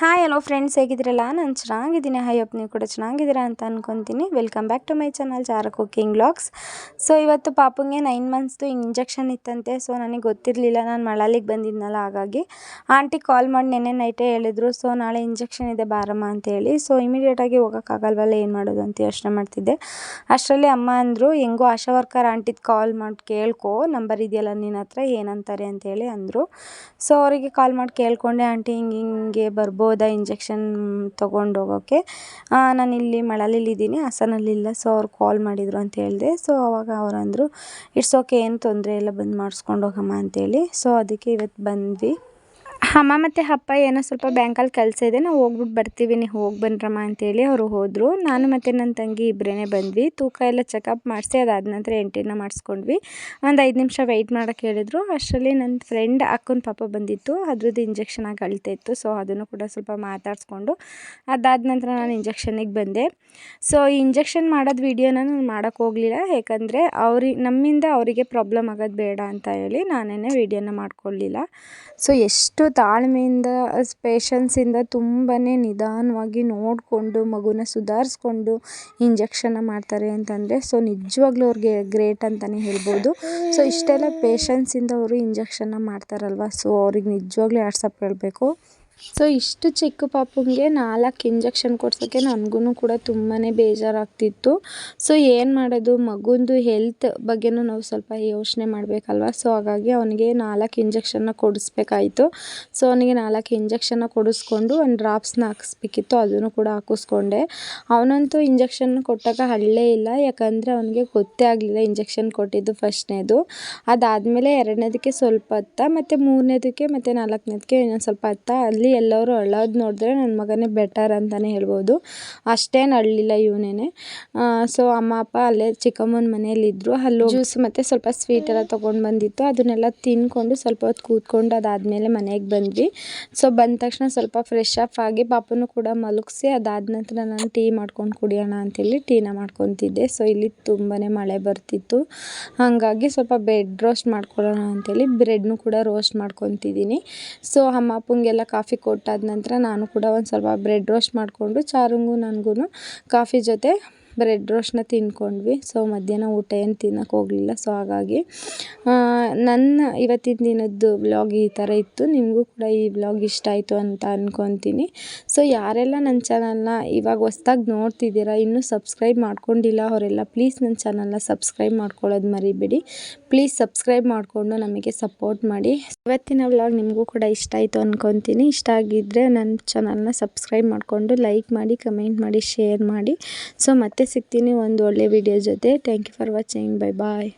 Hi hello friends ಹೇಗಿದ್ದೀರಲ್ಲ? ನಾನು ಚೆನ್ನಾಗಿದ್ದೀನಿ. High up ನೀವು ಕೂಡ ಚೆನ್ನಾಗಿದ್ದೀರಾ ಅಂತ ಅನ್ಕೊತೀನಿ. Welcome back to my channel Jara cooking blogs so ಇವತ್ತು ಪಾಪುಗೆ ನೈನ್ ಮಂತ್ಸ್ದು ಇಂಜೆಕ್ಷನ್ ಇತ್ತಂತೆ. ಸೊ ನನಗೆ ಗೊತ್ತಿರಲಿಲ್ಲ. ನಾನು ಮಳಲಿಗೆ ಬಂದಿದ್ನಲ್ಲ, ಹಾಗಾಗಿ ಆಂಟಿ ಕಾಲ್ ಮಾಡಿ ನೆನ್ನೆ ನೈಟೇ ಹೇಳಿದ್ರು. ಸೊ ನಾಳೆ ಇಂಜೆಕ್ಷನ್ ಇದೆ, ಬಾರಮ್ಮ ಅಂತೇಳಿ ಸೊ ಇಮಿಡಿಯೇಟಾಗಿ ಹೋಗೋಕ್ಕಾಗಲ್ವಲ್ಲ ಏನು ಮಾಡೋದು ಅಂತ ಯೋಚನೆ ಮಾಡ್ತಿದ್ದೆ. ಅಷ್ಟರಲ್ಲಿ ಅಮ್ಮ ಅಂದರು, ಹೆಂಗೋ ಆಶಾ ವರ್ಕರ್ ಆಂಟಿದು ಕಾಲ್ ಮಾಡಿ ಕೇಳ್ಕೊ. ನಂಬರ್ ಇದೆಯಲ್ಲ ನಿನ್ನ ಹತ್ರ ಏನಂತಾರೆ ಅಂತೇಳಿ ಅಂದರು. ಸೊ ಅವರಿಗೆ ಕಾಲ್ ಮಾಡಿ ಕೇಳ್ಕೊಂಡೆ. ಆಂಟಿ, ಹಿಂಗೆ ಹಿಂಗೆ ಬರ್ಬೋದು. ಹೋದ ಇಂಜೆಕ್ಷನ್ ತೊಗೊಂಡು ಹೋಗೋಕ್ಕೆ ನಾನು ಇಲ್ಲಿ ಮಳಲಿಲಿದ್ದೀನಿ ಹಾಸನಲ್ಲಿಲ್ಲ. ಸೊ ಅವ್ರು ಕಾಲ್ ಮಾಡಿದರು ಅಂತ ಹೇಳಿದೆ. ಸೊ ಅವಾಗ ಅವ್ರು ಅಂದರು ಇಟ್ಸ್ ಓಕೆ ಏನು ತೊಂದರೆ ಇಲ್ಲ, ಬಂದು ಮಾಡ್ಸ್ಕೊಂಡು ಹೋಗಮ್ಮ ಅಂತೇಳಿ ಸೊ ಅದಕ್ಕೆ ಇವತ್ತು ಬಂದ್ವಿ. ಅಮ್ಮ ಮತ್ತು ಅಪ್ಪ ಏನೋ ಸ್ವಲ್ಪ ಬ್ಯಾಂಕಲ್ಲಿ ಕೆಲಸ ಇದೆ, ನಾವು ಹೋಗ್ಬಿಟ್ಟು ಬರ್ತೀವಿ ನೀವು ಹೋಗಿ ಬನ್ರಮ್ಮ ಅಂತೇಳಿ ಅವರು ಹೋದರು. ನಾನು ಮತ್ತು ನನ್ನ ತಂಗಿ ಇಬ್ಬರೇ ಬಂದ್ವಿ. ತೂಕ ಎಲ್ಲ ಚೆಕಪ್ ಮಾಡಿಸಿ ಅದಾದ ನಂತರ ಎಂಟಿನ ಮಾಡಿಸ್ಕೊಂಡ್ವಿ. ಒಂದು ಐದು ನಿಮಿಷ ವೆಯ್ಟ್ ಮಾಡೋಕ್ಕೆ ಹೇಳಿದ್ರು. ಅಷ್ಟರಲ್ಲಿ ನನ್ನ ಫ್ರೆಂಡ್ ಅಕ್ಕನ ಪಾಪ ಬಂದಿತ್ತು. ಅದ್ರದ್ದು ಇಂಜೆಕ್ಷನ್ ಆಗಿ ಅಳ್ತಾ ಇತ್ತು. ಸೊ ಅದನ್ನು ಕೂಡ ಸ್ವಲ್ಪ ಮಾತಾಡಿಸ್ಕೊಂಡು ಅದಾದ ನಂತರ ನಾನು ಇಂಜೆಕ್ಷನಿಗೆ ಬಂದೆ. ಸೊ ಈ ಇಂಜೆಕ್ಷನ್ ಮಾಡೋದು ವೀಡಿಯೋನ ನಾನು ಮಾಡೋಕ್ಕೆ ಹೋಗಲಿಲ್ಲ. ಯಾಕಂದರೆ ಅವ್ರಿಗೆ ನಮ್ಮಿಂದ ಅವರಿಗೆ ಪ್ರಾಬ್ಲಮ್ ಆಗೋದು ಬೇಡ ಅಂತ ಹೇಳಿ ನಾನೇ ವೀಡಿಯೋನ ಮಾಡ್ಕೊಳ್ಳಿಲ್ಲ ಸೊ ಎಷ್ಟು ತಾಳ್ಮೆಯಿಂದ ಪೇಷನ್ಸಿಂದ ತುಂಬಾ ನಿಧಾನವಾಗಿ ನೋಡಿಕೊಂಡು, ಮಗುನ ಸುಧಾರಿಸ್ಕೊಂಡು ಇಂಜೆಕ್ಷನ್ನ ಮಾಡ್ತಾರೆ ಅಂತಂದರೆ ಸೊ ನಿಜವಾಗ್ಲೂ ಅವ್ರಿಗೆ ಗ್ರೇಟ್ ಅಂತಲೇ ಹೇಳ್ಬೋದು. ಸೊ ಇಷ್ಟೆಲ್ಲ ಪೇಷನ್ಸಿಂದ ಅವರು ಇಂಜೆಕ್ಷನ್ನ ಮಾಡ್ತಾರಲ್ವ? ಸೊ ಅವ್ರಿಗೆ ನಿಜವಾಗ್ಲೂ ವಾಟ್ಸಪ್ ಹೇಳಬೇಕು ಸೊ ಇಷ್ಟು ಚಿಕ್ಕ ಪಾಪುಗೆ ನಾಲ್ಕು ಇಂಜೆಕ್ಷನ್ ಕೊಡ್ಸೋಕ್ಕೆ ನನಗೂ ಕೂಡ ತುಂಬಾ ಬೇಜಾರಾಗ್ತಿತ್ತು. ಸೊ ಏನು ಮಾಡೋದು? ಮಗುಂದು ಹೆಲ್ತ್ ಬಗ್ಗೆನೂ ನಾವು ಸ್ವಲ್ಪ ಯೋಚನೆ ಮಾಡಬೇಕಲ್ವ? ಸೊ ಹಾಗಾಗಿ ಅವನಿಗೆ ನಾಲ್ಕು ಇಂಜೆಕ್ಷನ್ನ ಕೊಡಿಸ್ಬೇಕಾಯಿತು. ಸೊ ಅವನಿಗೆ ನಾಲ್ಕು ಇಂಜೆಕ್ಷನ್ನ ಕೊಡಿಸ್ಕೊಂಡು ಒಂದು ಡ್ರಾಪ್ಸ್ನ ಹಾಕಿಸ್ಬೇಕಿತ್ತು. ಅದನ್ನು ಕೂಡ ಹಾಕಿಸ್ಕೊಂಡೆ. ಅವನಂತೂ ಇಂಜೆಕ್ಷನ್ ಕೊಟ್ಟಾಗ ಹಳ್ಳೇ ಇಲ್ಲ. ಯಾಕಂದರೆ ಅವನಿಗೆ ಗೊತ್ತೇ ಆಗಲಿಲ್ಲ ಇಂಜೆಕ್ಷನ್ ಕೊಟ್ಟಿದ್ದು ಫಸ್ಟ್ನೇದು. ಅದಾದಮೇಲೆ ಎರಡನೇದಕ್ಕೆ ಸ್ವಲ್ಪ ಹತ್ತ ಮತ್ತು ಮೂರನೇದಕ್ಕೆ, ಮತ್ತು ನಾಲ್ಕನೇದಕ್ಕೆ ಇನ್ನೊಂದು ಸ್ವಲ್ಪ ಹತ್ತ ಅಲ್ಲಿ ಎಲ್ಲರೂ ಅಳೋದು ನೋಡಿದ್ರೆ ನನ್ನ ಮಗನೇ ಬೆಟರ್ ಅಂತಲೇ ಹೇಳ್ಬೋದು. ಅಷ್ಟೇನು ಅಳಲಿಲ್ಲ ಇವನೇ ಸೊ ಅಮ್ಮ, ಅಪ್ಪ ಅಲ್ಲೇ ಚಿಕ್ಕಮ್ಮನ ಮನೆಯಲ್ಲಿದ್ದರು ಅಲ್ಲಿ ಜ್ಯೂಸ್ ಮತ್ತು ಸ್ವಲ್ಪ ಸ್ವೀಟ್ ಎಲ್ಲ ತೊಗೊಂಡು ಬಂದಿತ್ತು. ಅದನ್ನೆಲ್ಲ ತಿನ್ಕೊಂಡು ಸ್ವಲ್ಪ ಹೊತ್ತು ಕೂತ್ಕೊಂಡು ಅದಾದಮೇಲೆ ಮನೆಗೆ ಬಂದ್ವಿ. ಸೊ ಬಂದ ತಕ್ಷಣ ಸ್ವಲ್ಪ ಫ್ರೆಶ್ ಅಪ್ ಆಗಿ ಪಾಪನೂ ಕೂಡ ಮಲಗಿಸಿ ಅದಾದ ನಂತರ ನಾನು ಟೀ ಮಾಡ್ಕೊಂಡು ಕುಡಿಯೋಣ ಅಂತೇಳಿ ಟೀನ ಮಾಡ್ಕೊತಿದ್ದೆ. ಸೊ ಇಲ್ಲಿ ತುಂಬಾ ಮಳೆ ಬರ್ತಿತ್ತು. ಹಾಗಾಗಿ ಸ್ವಲ್ಪ ಬ್ರೆಡ್ ರೋಸ್ಟ್ ಮಾಡ್ಕೊಳ್ಳೋಣ ಅಂತೇಳಿ ಬ್ರೆಡ್ನು ಕೂಡ ರೋಸ್ಟ್ ಮಾಡ್ಕೊತಿದ್ದೀನಿ. ಸೊ ಅಮ್ಮ, ಅಪ್ಪಂಗೆಲ್ಲ ಕಾಫಿ ಕಾಫಿ ಕೊಟ್ಟಾದ ನಂತರ ನಾನು ಕೂಡ ಒಂದು ಸ್ವಲ್ಪ ಬ್ರೆಡ್ ರೋಸ್ಟ್ ಮಾಡಿಕೊಂಡು ಚಾರುಂಗು ನನಗೂ ಕಾಫಿ ಜೊತೆ ಬ್ರೆಡ್ ರೋಸ್ಟ್ನ ತಿಂದ್ಕೊಂಡ್ವಿ. ಸೊ ಮಧ್ಯಾಹ್ನ ಊಟ ಏನು ತಿನ್ನೋಕೆ ಹೋಗಲಿಲ್ಲ. ಸೊ ಹಾಗಾಗಿ ನನ್ನ ಇವತ್ತಿನ ದಿನದ್ದು ವ್ಲಾಗ್ ಈ ಥರ ಇತ್ತು. ನಿಮಗೂ ಕೂಡ ಈ ವ್ಲಾಗ್ ಇಷ್ಟ ಆಯಿತು ಅಂತ ಅಂದ್ಕೊತೀನಿ ಸೊ ಯಾರೆಲ್ಲ ನನ್ನ ಚಾನಲ್ನ ಇವಾಗ ಹೊಸ್ದಾಗಿ ನೋಡ್ತಿದ್ದೀರಾ, ಇನ್ನೂ ಸಬ್ಸ್ಕ್ರೈಬ್ ಮಾಡ್ಕೊಂಡಿಲ್ಲ ಅವರೆಲ್ಲ ಪ್ಲೀಸ್ ನನ್ನ ಚಾನಲ್ನ ಸಬ್ಸ್ಕ್ರೈಬ್ ಮಾಡ್ಕೊಳ್ಳೋದು ಮರಿಬೇಡಿ. ಪ್ಲೀಸ್ ಸಬ್ಸ್ಕ್ರೈಬ್ ಮಾಡಿಕೊಂಡು ನಮಗೆ ಸಪೋರ್ಟ್ ಮಾಡಿ. ಇವತ್ತಿನ ವ್ಲಾಗ್ ನಿಮಗೂ ಕೂಡ ಇಷ್ಟ ಆಯಿತು ಅಂದ್ಕೊತೀನಿ ಇಷ್ಟ ಆಗಿದ್ದರೆ ನನ್ನ ಚಾನಲ್ನ ಸಬ್ಸ್ಕ್ರೈಬ್ ಮಾಡಿಕೊಂಡು ಲೈಕ್ ಮಾಡಿ ಕಮೆಂಟ್ ಮಾಡಿ ಶೇರ್ ಮಾಡಿ. ಸೊ ಮತ್ತೆ ಸಿಗ್ತೀನಿ ಒಂದು ಒಳ್ಳೆ ವಿಡಿಯೋ ಜೊತೆ. Thank you for watching bye bye